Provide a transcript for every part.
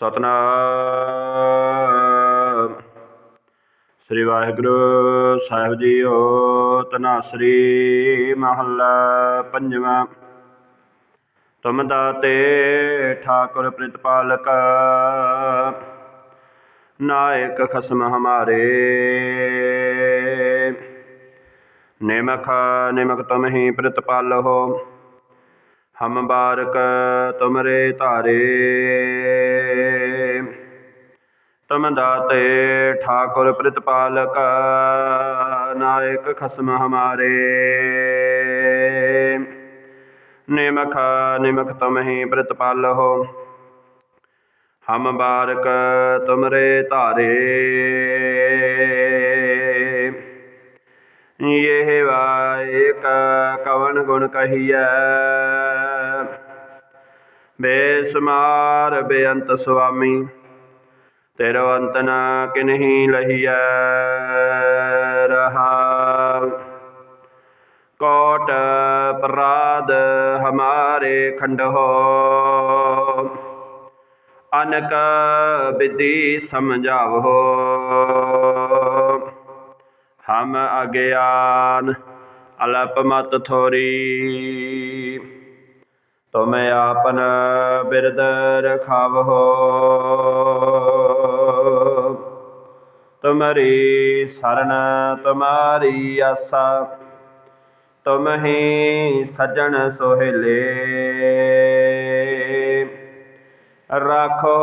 ਸਤਨਾਮ। ਸ੍ਰੀ ਵਾਹਿਗੁਰੂ ਸਾਹਿਬ ਜੀਓ, ਤਨਾਸਰੀ ਮਹੱਲਾ ਪੰਜਵਾਂ। ਤੁਮ ਦਾਤੇ ਠਾਕੁਰ ਪ੍ਰਤਪਾਲਕ, ਨਾਇਕ ਖਸਮ ਹਮਾਰੇ। ਨਿਮਖ ਨਿਮਕ ਤੁਮ ਹੀ ਪ੍ਰਿਤਪਾਲ ਹੋ। ਹਮ ਬਾਰਕ ਤੁਮਰੇ ਧਾਰੇ। ਤੁਮ ਦਾਤੇ ਠਾਕੁਰ ਪ੍ਰਤਪਾਲਕ, ਨਾਇਕ ਖਸਮ ਹਮਾਰੇ। ਨਿਮਖ ਨਿਮਖ ਤੁਮ ਹੀ ਪ੍ਰਤਪਾਲਹੁ ਹਮ ਬਾਰਕ ਤੁਮਰੇ ਧਾਰੇ। ਇਹ ਵਾਇਕ ਕਵਨ ਗੁਣ ਕਹੀਐ। ਬੇਸਮਾਰ ਬੇਅੰਤ ਸੁਆਮੀ, ਤੇਰੋ ਅੰਤ ਨ ਕਿਨਹੀ ਲਹੀਐ ਰਹਾ। ਕੋਟ ਅਪਰਾਧ ਹਮਾਰੇ ਖੰਡੋ ਅਨਕ ਵਿਧੀ ਸਮਝਾਵੋ ਹਮ ਅਗਿਆਨ ਅਲਪ ਮਤ ਥੋਰੀ। ਤੁਮ ਆਪਨ ਬਿਰਦ ਰਖਾਵੋ ਤੁਮਰੀ ਸ਼ਰਨ ਤੁਮਾਰੀ ਆਸਾ। ਤੁਮ ਹੀ ਸਜਣ ਸੋਹਿਲੇ। ਰੱਖੋ,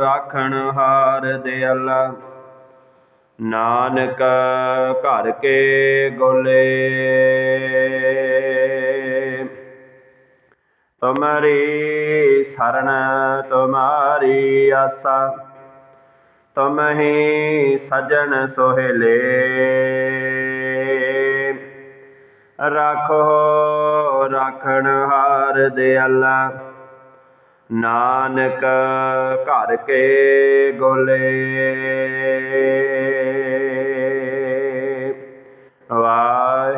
ਰਾਖਣ ਹਾਰ ਦਿਆਲਾ। ਨਾਨਕ ਘਰ ਕੇ ਗੋਲੇ। ਤੁਮਰੀ ਸਰਣ ਤੁਮਾਰੀ ਆਸਾ ਤੁਮ ਹੀ ਸਜਣ ਸੋਹਿਲੇ। ਰਾਖੋ, ਰਾਖਣ ਹਾਰ ਦਿਆਲਾ ਨਾਨਕ ਘਰ ਕੇ ਗੋਲੇ।